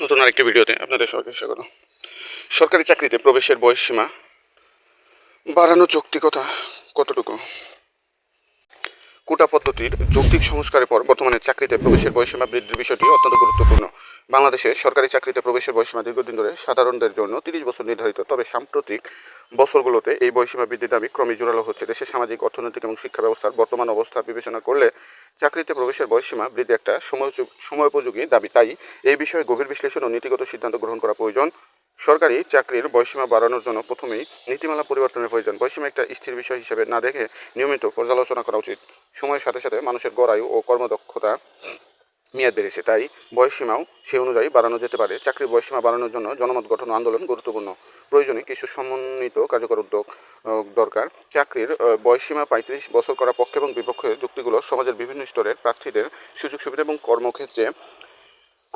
নতুন আরেকটি ভিডিওতে আপনাদের সবাইকে স্বাগত। সরকারি চাকরিতে প্রবেশের বয়স সীমা বাড়ানো যৌক্তিকতা কতটুকু? কোটা পদ্ধতির যৌক্তিক সংস্কারের পর বর্তমানে চাকরিতে প্রবেশের বয়সীমা বৃদ্ধির বিষয়টি অত্যন্ত গুরুত্বপূর্ণ। বাংলাদেশে সরকারি চাকরিতে প্রবেশের বয়সীমা দীর্ঘদিন ধরে সাধারণদের জন্য তিরিশ বছর নির্ধারিত, তবে সাম্প্রতিক বছরগুলোতে এই বয়সীমা বৃদ্ধির দাবি ক্রমে জোরালো হচ্ছে। দেশের সামাজিক, অর্থনৈতিক এবং শিক্ষা ব্যবস্থার বর্তমান অবস্থা বিবেচনা করলে চাকরিতে প্রবেশের বয়সীমা বৃদ্ধি একটা সময়োচু- সময়োপযোগী দাবি। তাই এই বিষয়ে গভীর বিশ্লেষণ ও নীতিগত সিদ্ধান্ত গ্রহণ করা প্রয়োজন। সরকারি চাকরির বয়সীমা বাড়ানোর জন্য প্রথমেই নীতিমালা পরিবর্তনের প্রয়োজন। বয়সীমা একটা স্থির বিষয় হিসেবে না দেখে নিয়মিত পর্যালোচনা করা উচিত। সময়ের সাথে সাথে মানুষের গড় আয়ু ও কর্মদক্ষতা মেয়াদ বেড়েছে। তাই বয়সীমাও সে অনুযায়ী বাড়ানো যেতে পারে। চাকরির বয়সীমা বাড়ানোর জন্য জনমত গঠন আন্দোলন গুরুত্বপূর্ণ। প্রয়োজনে কিছু সমন্বিত কার্যকর উদ্যোগ দরকার। চাকরির আহ, বয়সীমা পঁয়ত্রিশ বছর করা পক্ষে এবং বিপক্ষে যুক্তিগুলো সমাজের বিভিন্ন স্তরের প্রার্থীদের সুযোগ সুবিধা এবং কর্মক্ষেত্রে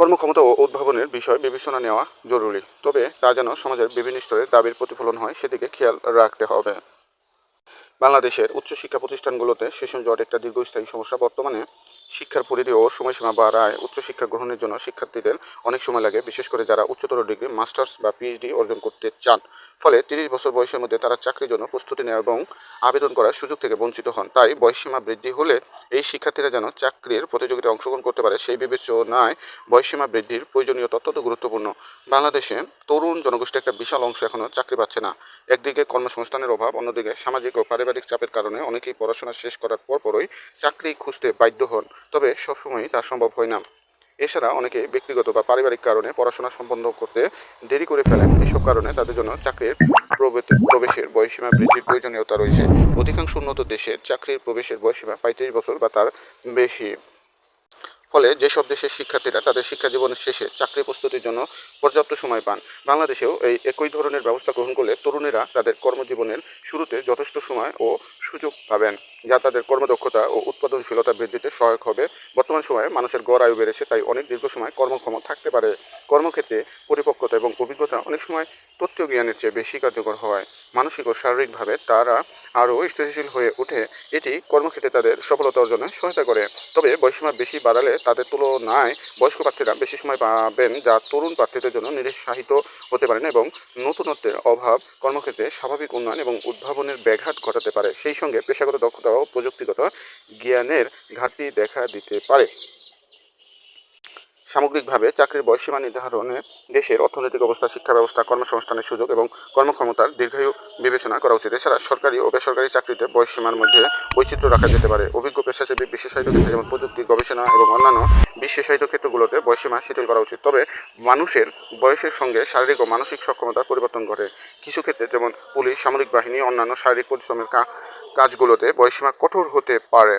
কর্মক্ষমতা ও উদ্ভাবনের বিষয় বিবেচনা নেওয়া জরুরি। তবে তা যেন সমাজের বিভিন্ন স্তরে দাবির প্রতিফলন হয়, সেদিকে খেয়াল রাখতে হবে। বাংলাদেশের উচ্চশিক্ষা প্রতিষ্ঠানগুলোতে সেশন জট একটা দীর্ঘস্থায়ী সমস্যা বর্তমানে শিক্ষার পরিধি ও সময়সীমা বাড়ায় উচ্চশিক্ষা গ্রহণের জন্য শিক্ষার্থীদের অনেক সময় লাগে, বিশেষ করে যারা উচ্চতর ডিগ্রি, মাস্টার্স বা পিএইচডি অর্জন করতে চান। ফলে তিরিশ বছর বয়সের মধ্যে তারা চাকরির জন্য প্রস্তুতি নেওয়া এবং আবেদন করার সুযোগ থেকে বঞ্চিত হন। তাই বয়সসীমা বৃদ্ধি হলে এই শিক্ষার্থীরা যেন চাকরির প্রতিযোগিতায় অংশগ্রহণ করতে পারে সেই বিবেচনায় বয়সসীমা বৃদ্ধির প্রয়োজনীয়তা অত্যন্ত গুরুত্বপূর্ণ। বাংলাদেশে তরুণ জনগোষ্ঠী একটা বিশাল অংশ এখনও চাকরি পাচ্ছে না। একদিকে কর্মসংস্থানের অভাব, অন্যদিকে সামাজিক ও পারিবারিক চাপের কারণে অনেকেই পড়াশোনা শেষ করার পরপরই চাকরি খুঁজতে বাধ্য হন। তবে সবসময়ই তা সম্ভব হয় না। এছাড়া অনেকে ব্যক্তিগত বা পারিবারিক কারণে পড়াশোনা সম্পন্ন করতে দেরি করে ফেলেন। এসব কারণে তাদের জন্য চাকরির প্রবে- প্রবেশের বয়সীমা বৃদ্ধির প্রয়োজনীয়তা রয়েছে। অধিকাংশ উন্নত দেশে চাকরির প্রবেশের বয়সীমা পঁয়ত্রিশ বছর বা তার বেশি। ফলে যেসব দেশের শিক্ষার্থীরা তাদের শিক্ষা জীবনের শেষে চাকরি প্রস্তুতির জন্য পর্যাপ্ত সময় পান, বাংলাদেশেও এই একই ধরনের ব্যবস্থা গ্রহণ করলে তরুণেরা তাদের কর্মজীবনের শুরুতে যথেষ্ট সময় ও সুযোগ পাবেন, যা তাদের কর্মদক্ষতা ও উৎপাদনশীলতা বৃদ্ধিতে সহায়ক হবে। বর্তমান সময়ে মানুষের গড় আয়ু বেড়েছে, তাই অনেক দীর্ঘ সময় কর্মক্ষম থাকতে পারে। কর্মক্ষেত্রে পরিপক্কতা এবং অভিজ্ঞতা অনেক সময় তথ্য জ্ঞানের চেয়ে বেশি কার্যকর হয়। মানসিক ও শারীরিকভাবে তারা আরও স্থিতিশীল হয়ে ওঠে, এটি কর্মক্ষেত্রে তাদের সফলতা অর্জনে সহায়তা করে। তবে বয়সীমা বেশি বাড়ালে তাদের তুলনায় বয়স্ক প্রার্থীরা বেশি সময় পাবেন যা তরুণ প্রার্থীদের জন্য নিরুৎসাহিত হতে পারেন এবং নতুনত্বের অভাব কর্মক্ষেত্রে স্বাভাবিক উন্নয়ন এবং উদ্ভাবনের ব্যাঘাত ঘটাতে পারে। সেই সঙ্গে পেশাগত দক্ষতা ও প্রযুক্তিগত জ্ঞানের ঘাটতি দেখা দিতে পারে। সামগ্রিকভাবে চাকরির বয়সীমা নির্ধারণে দেশের অর্থনৈতিক অবস্থা, শিক্ষা ব্যবস্থা, কর্মসংস্থানের সুযোগ এবং কর্মক্ষমতার দীর্ঘায়ু বিবেচনা করা উচিত। এছাড়া সরকারি ও বেসরকারি চাকরিতে বয়সীমার মধ্যে বৈচিত্র্য রাখা যেতে পারে। অভিজ্ঞ পেশাজীবী, বিশেষায়িত ক্ষেত্রে যেমন প্রযুক্তি, গবেষণা এবং অন্যান্য বিশেষায়িত ক্ষেত্রগুলোতে বয়সীমা শিথিল করা উচিত। তবে মানুষের বয়সের সঙ্গে শারীরিক ও মানসিক সক্ষমতার পরিবর্তন ঘটে। কিছু ক্ষেত্রে যেমন পুলিশ, সামরিক বাহিনী, অন্যান্য শারীরিক পরিশ্রমের কাজগুলোতে বয়সীমা কঠোর হতে পারে।